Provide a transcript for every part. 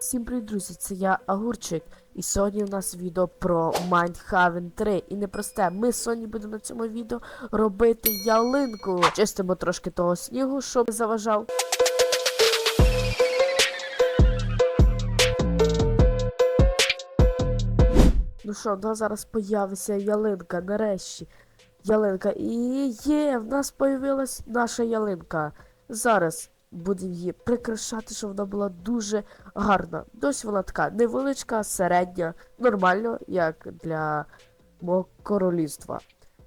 Всім привіт, друзі, це я Агурчик. І сьогодні у нас відео про Mindhaven 3. І не просте, ми сьогодні будемо на цьому відео робити ялинку. Чистимо трошки того снігу, щоб заважав. Ну що, в нас зараз появиться ялинка, нарешті. Ялинка. І є, в нас появилась наша ялинка. Зараз будемо її прикрашати, щоб вона була дуже гарна. Дось вона така невеличка, середня, нормально, як для мого королівства.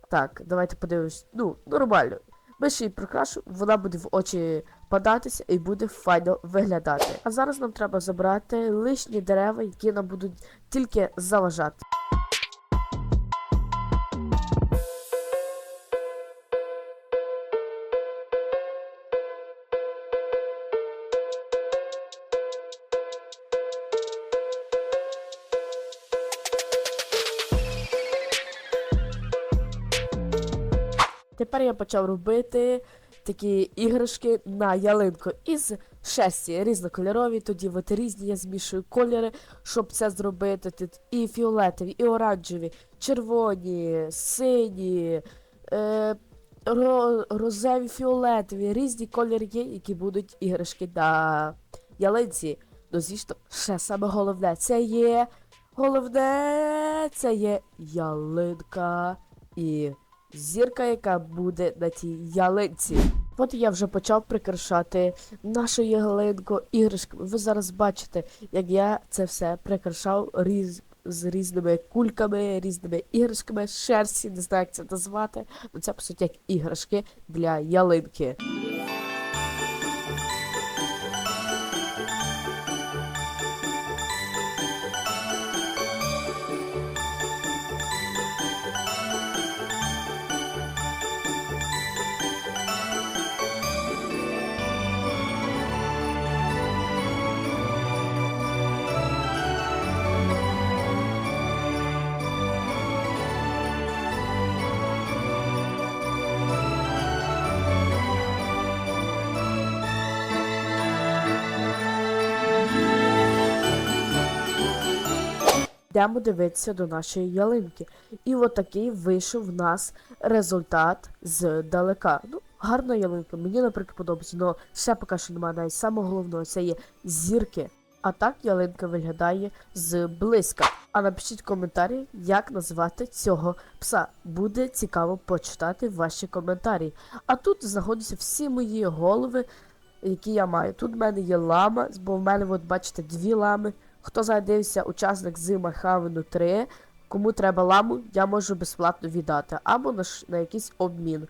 Так, давайте подивимось. Ну, нормально. Ми ще її прикрашу, вона буде в очі падатися і буде файно виглядати. А зараз нам треба забрати лишні дерева, які нам будуть тільки заважати. Тепер я почав робити такі іграшки на ялинку із шесті різнокольорові, тоді от різні я змішую кольори, щоб це зробити. Тут і фіолетові, і оранжеві, червоні, сині, е, ро, фіолетові, різні кольори є, які будуть іграшки на ялинці. Ну, звісно, ще саме головне, це є. Головне, це є ялинка і зірка, яка буде на тій ялинці. От я вже почав прикрашати нашу ялинку іграшками. Ви зараз бачите, як я це все прикрашав різ... з різними кульками, різними іграшками, шерсті, не знаю, як це назвати. Ну це по суті як іграшки для ялинки. Йдемо дивитися до нашої ялинки. І отакий вийшов в нас результат здалека. Ну, гарна ялинка. Мені, наприклад, подобається, але ще поки що немає навіть самого головного, це є зірки. А так ялинка виглядає зблизька. А напишіть коментарі, як назвати цього пса. Буде цікаво почитати ваші коментарі. А тут знаходяться всі мої голови, які я маю. Тут в мене є лама, бо в мене, от бачите, дві лами. Хто знайдився? учасник зима Хавену 3, кому треба ламу, я можу безплатно віддати. Або на, на якийсь обмін.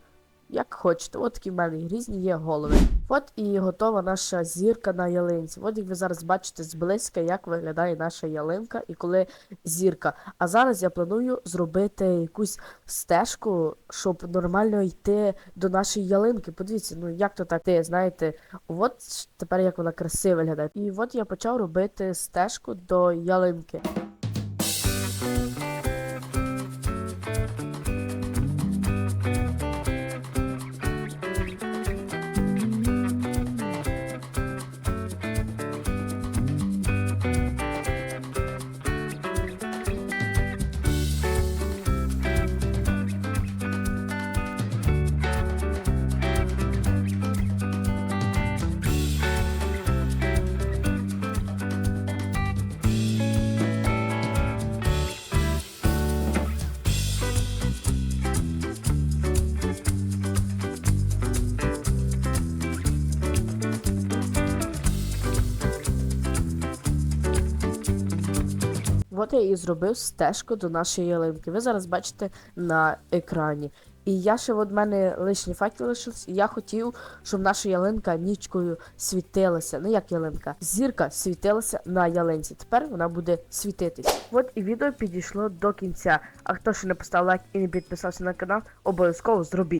Як хочете, от такі в мене різні є голови. От і готова наша зірка на ялинці. От як ви зараз бачите зблизька, як виглядає наша ялинка і коли зірка. А зараз я планую зробити якусь стежку, щоб нормально йти до нашої ялинки. Подивіться, ну як то так ти знаєте, от тепер як вона красиво виглядає. І от я почав робити стежку до ялинки. От я і зробив стежку до нашої ялинки. Ви зараз бачите на екрані. І я ще от мене лишні факти лишився, і я хотів, щоб наша ялинка нічкою світилася. Ну як ялинка? Зірка світилася на ялинці. Тепер вона буде світитись. От і відео підійшло до кінця. А хто ще не поставив лайк і не підписався на канал, обов'язково зробіть.